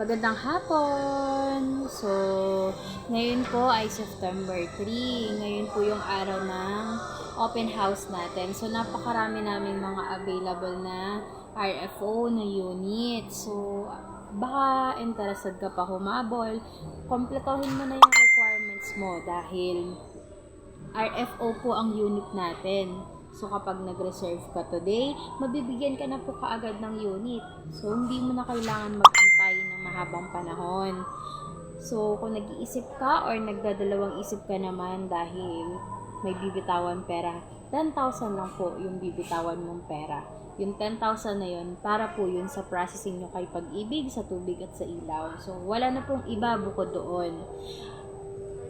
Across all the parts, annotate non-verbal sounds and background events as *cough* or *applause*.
Magandang hapon! So, ngayon po ay September 3. Ngayon po yung araw ng open house natin. So, napakarami namin mga available na RFO na unit. So, baka interested ka pa humabol. Kompletohin mo na yung requirements mo dahil RFO po ang unit natin. So, kapag nag-reserve ka today, mabibigyan ka na po kaagad ng unit. So, hindi mo na kailangan ng mahabang panahon. So, kung nag-iisip ka or nagdadalawang isip ka naman dahil may bibitawan pera, 10,000 lang po yung bibitawan mong pera. Yung 10,000 na yun, para po yun sa processing nyo kay pag-ibig, sa tubig at sa ilaw. So, wala na pong iba bukod doon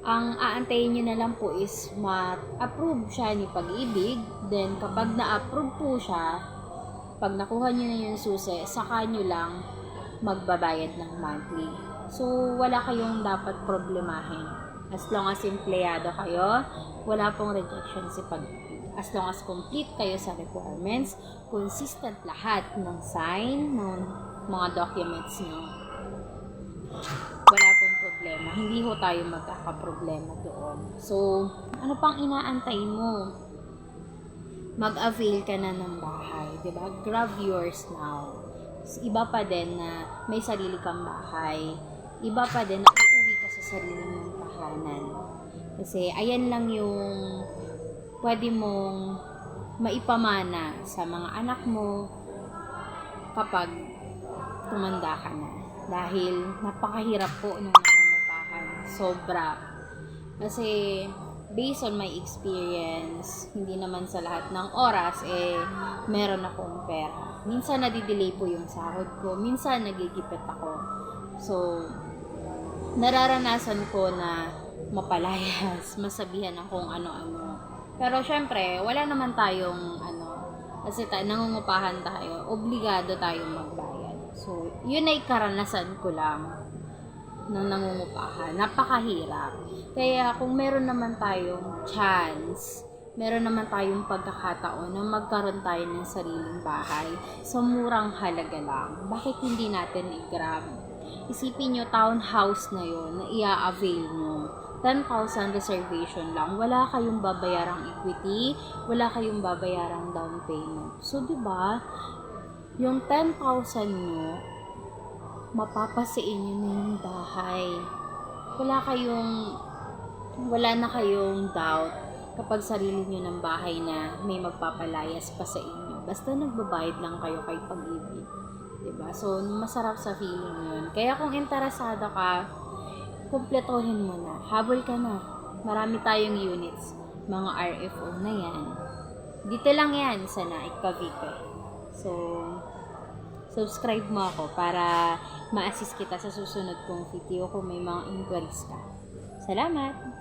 ang aantayin nyo na lang po is ma-approve siya ni pag-ibig. Then, kapag na-approve po siya, pag nakuha nyo na yung susi, saka nyo lang magbabayad ng monthly. So, wala kayong dapat problemahin. As long as empleyado kayo, wala pong rejection si pag-ibig. As long as complete kayo sa requirements, consistent lahat ng sign, ng mga documents nyo, wala pong problema. Hindi ho tayo magkakaproblema doon. So, ano pang inaantay mo? Mag-avail ka na ng bahay, 'di ba? Grab yours now. Iba pa din na may sarili kang bahay. Iba pa din na uuwi ka sa sarili mong tahanan. Kasi ayan lang yung pwede mong maipamana sa mga anak mo kapag tumanda ka na. Dahil napakahirap po ng nangungupahan. Sobra. Kasi based on my experience, hindi naman sa lahat ng oras, eh, meron akong pera. Minsan nadidelay po yung sahod ko. Minsan nagigipit ako. So, nararanasan ko na mapalayas, *laughs* masabihan ng ano-ano. Pero syempre, wala naman tayong ano, kasi tayo, nangungupahan tayo, obligado tayong magbayad. So, yun ay karanasan ko lang ng nangungupahan. Napakahirap. Kaya kung meron naman tayong chance, meron naman tayong pagkakataon na magkaroon tayo ng sariling bahay sa murang halaga lang. Bakit hindi natin i-grab? Isipin nyo, townhouse na yon na i-avail nyo. 10,000 reservation lang. Wala kayong babayarang equity, wala kayong babayarang down payment. So, di ba yung 10,000 nyo, mapapasiin nyo na yung bahay. Wala kayong, wala na kayong doubt kapag sarili nyo ng bahay na may magpapalayas pa sa inyo. Basta nagbabayad lang kayo kay pag-ibig. Diba? So, masarap sa feeling yun. Kaya kung interesado ka, kumpletohin mo na. Habol ka na. Marami tayong units. Mga RFO na yan. Dito lang yan sa Naik Cavite. So, subscribe mo ako para ma-assist kita sa susunod kong video kung may mga inquiries ka. Salamat!